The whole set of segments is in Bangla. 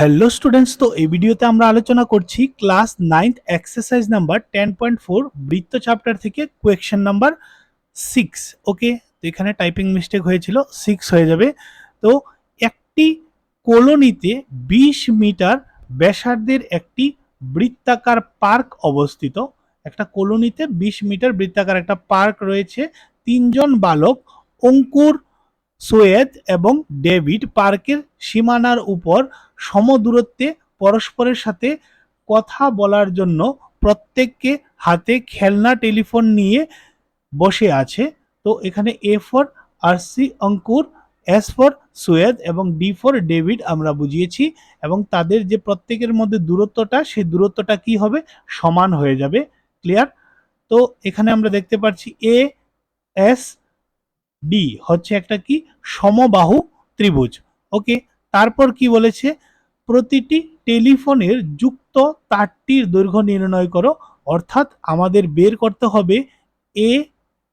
হ্যালো স্টুডেন্টস তো এই ভিডিওতে আমরা আলোচনা করছি class ninth exercise number ten point four বৃত্ত চ্যাপ্টার থেকে কোয়েকশন নাম্বার সিক্স ওকে তো এখানে টাইপিং মিস্টেক হয়েছিল সিক্স হয়ে যাবে। তো একটি কলোনিতে বিশ মিটার ব্যাসার্ধের একটি বৃত্তাকার পার্ক অবস্থিত। একটা কলোনিতে বিশ মিটার বৃত্তাকার একটা পার্ক রয়েছে। তিনজন বালক, অঙ্কুর সোয়েদ এবং ডেভিড পার্কের সীমানার উপর সমদূরত্বে পরস্পরের সাথে কথা বলার জন্য প্রত্যেককে হাতে খেলনা, টেলিফোন নিয়ে বসে আছে। তো এখানে A for Arshi Ankur S for Suyed এবং ডি ফর ডেভিড আমরা বুঝিয়েছি এবং তাদের যে প্রত্যেকের মধ্যে দূরত্বটা, সেই দূরত্বটা কি হবে? সমান হয়ে যাবে। ক্লিয়ার তো এখানে আমরা দেখতে পাচ্ছি এ এস ডি হচ্ছে একটা কি? সমবাহু ত্রিভুজ। ওকে তারপর কি বলেছে? প্রতিটি টেলিফোনের যুক্ত তারটির দৈর্ঘ্য নির্ণয় করো। অর্থাৎ আমাদের বের করতে হবে A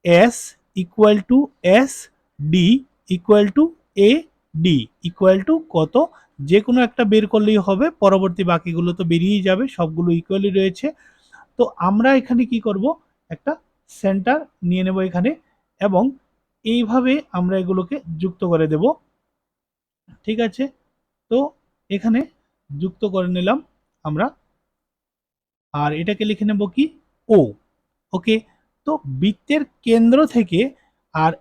S equal to S D equal to A D equal to কত? যে কোনো একটা বের করলেই হবে, পরবর্তী বাকিগুলো তো বেরিয়েই যাবে, সবগুলো ইকুয়ালি রয়েছে। তো আমরা এখানে কি করব? একটা সেন্টার নিয়ে নেব এখানে এবং এইভাবে আমরা এগুলোকে যুক্ত করে দেব। ঠিক আছে? তো এখানে যুক্ত করে নিলাম আমরা। আর এটাকে লিখে নেব কি? ও ওকে তো বৃত্তের কেন্দ্র থেকে আর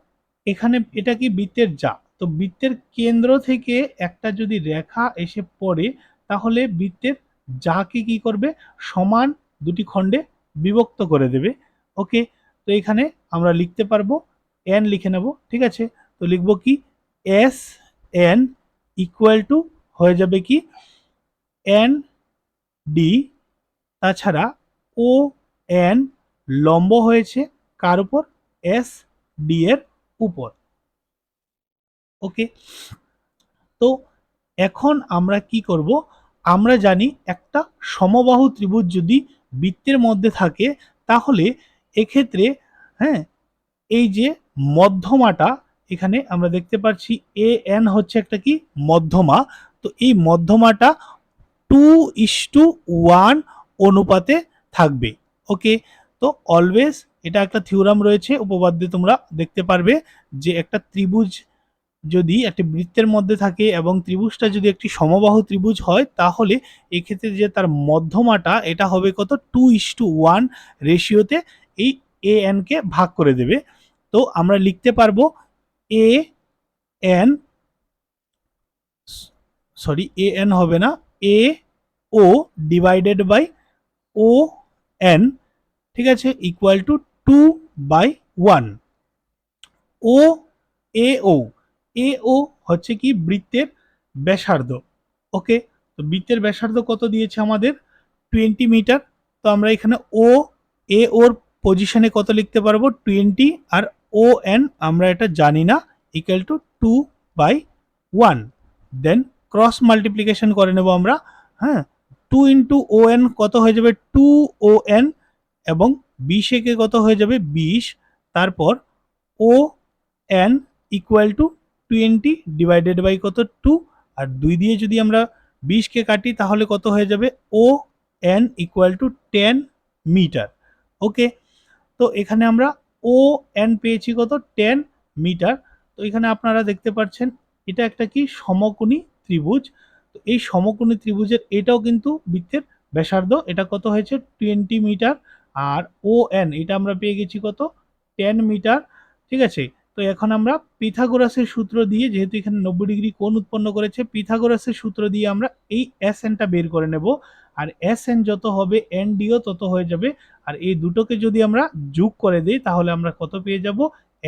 এখানে এটা কি বৃত্তের যা? তো বৃত্তের কেন্দ্র থেকে একটা যদি রেখা এসে পড়ে, তাহলে বৃত্তের যাকে কি করবে? সমান দুটি খণ্ডে বিভক্ত করে দেবে। ওকে তো এখানে আমরা লিখতে পারব এন লিখে নেব। ঠিক আছে? তো লিখব কি? এস এন ইকুয়াল টু হয়ে যাবে কি? এন ডি তাছাড়া ও এন লম্ব হয়েছে কার উপর? এস ডি এর উপর। ওকে তো এখন আমরা কি করব? আমরা জানি একটা সমবাহু ত্রিভুজ যদি বৃত্তের মধ্যে থাকে, তাহলে এক্ষেত্রে হ্যাঁ এই যে মধ্যমাটা, এখানে আমরা দেখতে পাচ্ছি এ এন হচ্ছে একটা কি? মধ্যমা। তো এই মধ্যমাটা টু ইস টু ওয়ান অনুপাতে থাকবে। ওকে তো অলওয়েজ এটা একটা থিওরাম রয়েছে, উপপাদ্যে তোমরা দেখতে পারবে যে একটা ত্রিভুজ যদি একটি বৃত্তের মধ্যে থাকে এবং ত্রিভুজটা যদি একটি সমবাহু ত্রিভুজ হয়, তাহলে এক্ষেত্রে যে তার মধ্যমাটা, এটা হবে কত? টু ইস টু ওয়ান রেশিওতে এই এ এনকে ভাগ করে দেবে। তো আমরা লিখতে পারব A N sorry A N হবে না A O divided by O N ঠিক আছে equal to two by one O A O A O হচ্ছে কি বৃত্তের ব্যাসার্ধ, ওকে? তো বৃত্তের ব্যাসার্ধ কত দিয়েছে আমাদের? টোয়েন্টি মিটার তো আমরা এখানে ও এ ওর পজিশনে কত লিখতে পারব? টোয়েন্টি আর ও এন আমরা এটা জানি না equal to two by one then cross multiplication করে নেব আমরা হ্যাঁ? টু ইন্টু ও এন কত হয়ে যাবে? টু ও এন এবং বিশ একে কত হয়ে যাবে? বিশ। তারপর O N equal to twenty divided by কত? টু আর দুই দিয়ে যদি আমরা বিশকে কাটি, তাহলে কত হয়ে যাবে? O N equal to ten metre okay? তো এখানে আমরা ও এন পেয়েছি কত? টেন মিটার তো এখানে আপনারা দেখতে পাচ্ছেন, এটা একটা কি? সমকোণী ত্রিভুজ, তো এই সমকোণী ত্রিভুজের এটাও কিন্তু বৃত্তের ব্যাসার্ধ। এটা কত হয়েছে? টোয়েন্টি মিটার আর ও এন এটা আমরা পেয়ে গেছি কত? টেন মিটার ঠিক আছে? তো এখন আমরা পিথাগোরাসের সূত্র দিয়ে, যেহেতু এখানে নব্বই ডিগ্রি কোণ উৎপন্ন করেছে, পিথাগোরাসের সূত্র দিয়ে আমরা এই এস এনটা বের করে নেব। আর এস এন যত হবে এন ডিও তত হয়ে যাবে। আর এই দুটোকে যদি আমরা যোগ করে দিই, তাহলে আমরা কত পেয়ে যাব?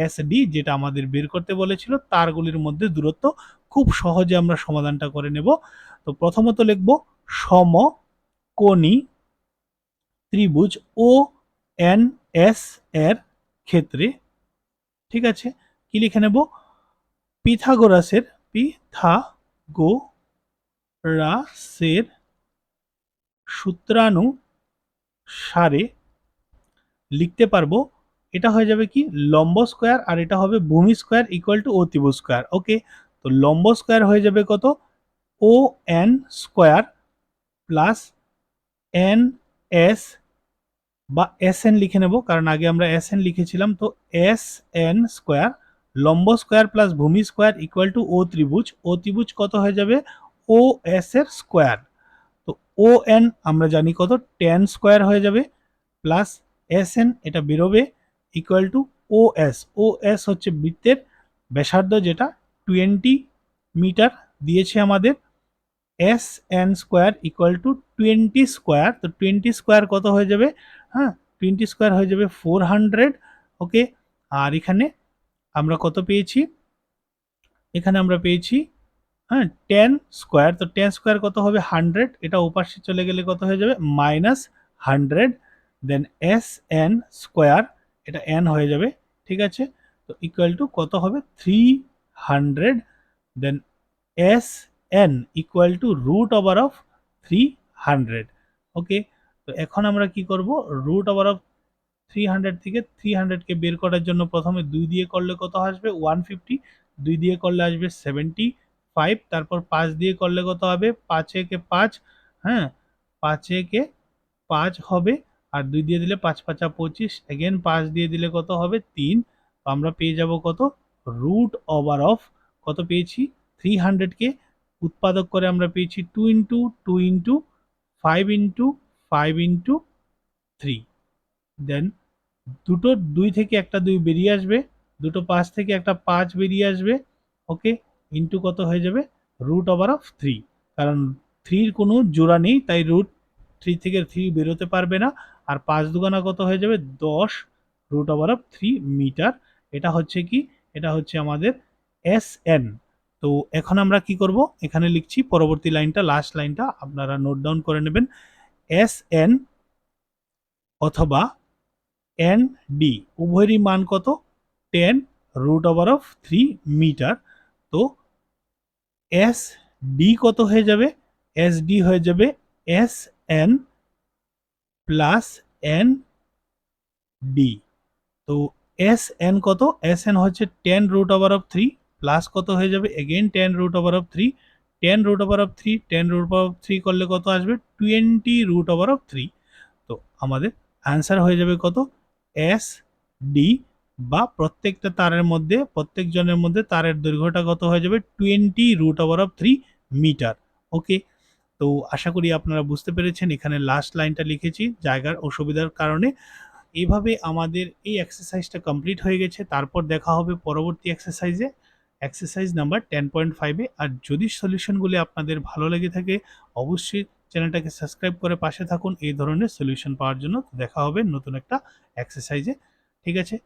এস ডি যেটা আমাদের বের করতে বলেছিল, তারগুলির মধ্যে দূরত্ব খুব সহজে আমরা সমাধানটা করে নেব। তো প্রথমত লিখব সমকোণী ত্রিভুজ ও এন এস এর ক্ষেত্রে। ঠিক আছে? কি লিখে নেব? পিথাগোরাসের পিথাগোরাসের সূত্রানুসারে লিখতে পারব, এটা হয়ে যাবে কি? লম্ব স্কোয়ার আর এটা হবে ভূমি স্কোয়ার ইকুয়াল টু অতিভু স্কোয়ার। ওকে? তো লম্ব স্কোয়ার হয়ে যাবে কত? O N square plus N S বা এস এন লিখে নেব, কারণ আগে আমরা এস এন লিখেছিলাম, তো এস এন স্কোয়ার লম্ব স্কোয়ার প্লাস ভূমি স্কোয়ার ইকুয়াল টু ও ত্রিভুজ ও ত্রিভুজ কত হয়ে যাবে? ও এস এর স্কোয়ার। তো ও এন আমরা জানি কত? টেন স্কোয়ার হয়ে যাবে, প্লাস এস এন এটা বেরোবে equal to O S O S হচ্ছে বৃত্তের ব্যাসার্ধ যেটা টোয়েন্টি মিটার দিয়েছে আমাদের। S N square equal to twenty square তো টোয়েন্টি স্কোয়ার কত হয়ে যাবে? হ্যাঁ টোয়েন্টি স্কোয়ার হয়ে যাবে ফোর হান্ড্রেড ওকে আর এখানে আমরা কত পেয়েছি? এখানে আমরা পেয়েছি হ্যাঁ টেন স্কোয়ার তো টেন স্কোয়ার কত হবে? হান্ড্রেড এটা ওপাশে চলে গেলে কত হয়ে যাবে? Minus hundred then S N square এটা এন হয়ে যাবে, ঠিক আছে? তো ইকুয়াল টু কত হবে? Three hundred then S N equal to root over of three hundred okay তো এখন আমরা কি করব? Root over of three hundred থেকে থ্রি হান্ড্রেডকে বের করার জন্য প্রথমে দুই দিয়ে করলে কত আসবে? ওয়ান ফিফটি দুই দিয়ে করলে আসবে সেভেন্টি ফাইভ তারপর পাঁচ দিয়ে করলে কত হবে? পাঁচ একে পাঁচ হ্যাঁ? পাঁচ একে পাঁচ হবে। আর দুই দিয়ে দিলে পাঁচ, পাঁচা পঁচিশ। এগেন পাঁচ দিয়ে দিলে কত হবে? তিন। আমরা পেয়ে যাব কত? রুট ওভার অফ কত পেয়েছি? থ্রি হান্ড্রেডকে উৎপাদক করে আমরা পেয়েছি two into two into five into five into three then দুটো দুই থেকে একটা দুই বেরিয়ে আসবে, দুটো পাঁচ থেকে একটা পাঁচ বেরিয়ে আসবে ওকে ইন্টু কত হয়ে যাবে? রুট ওভার অফ থ্রি কারণ থ্রির কোনো জোড়া নেই, তাই রুট থ্রি থেকে থ্রি বেরোতে পারবে না। আর পাঁচ দুগানা কত হয়ে যাবে? দশ root over of three metre এটা হচ্ছে কি? এটা হচ্ছে আমাদের এস এন তো এখন আমরা কি করব? এখানে লিখছি, পরবর্তী লাইনটা লাস্ট লাইনটা, আপনারা নোট ডাউন করে নেবেন। এস এন অথবা এন ডি উভয়েরই মান কত? Ten root over of three metre তো এস ডি কত হয়ে যাবে? এস ডি হয়ে যাবে S N plus N D তো এস এন কত? এস এন হচ্ছে ten root over of three plus কত হয়ে যাবে? Again ten root over of three ten root over of three ten root over of three করলে কত আসবে? Twenty root over of three তো আমাদের অ্যান্সার হয়ে যাবে কত? এস ডি বা প্রত্যেকটা তারের মধ্যে প্রত্যেক জনের মধ্যে তারের দৈর্ঘ্যটা কত হয়ে যাবে? Twenty root over of three metre okay তো আশা করি আপনারা বুঝতে পেরেছেন। এখানে লাস্ট লাইনটা লিখেছি। জায়গার অসুবিধার কারণে এইভাবে আমাদের এই এক্সারসাইজটা কমপ্লিট হয়ে গেছে। তারপর দেখা হবে পরবর্তী এক্সারসাইজে এক্সারসাইজ নাম্বার টেন পয়েন্ট ফাইভে আর যদি সলিউশনগুলি আপনাদের ভালো লেগে থাকে, অবশ্যই চ্যানেলটাকে সাবস্ক্রাইব করে পাশে থাকুন। এই ধরনের সলিউশন পাওয়ার জন্য দেখা হবে নতুন একটা এক্সারসাইজে ঠিক আছে?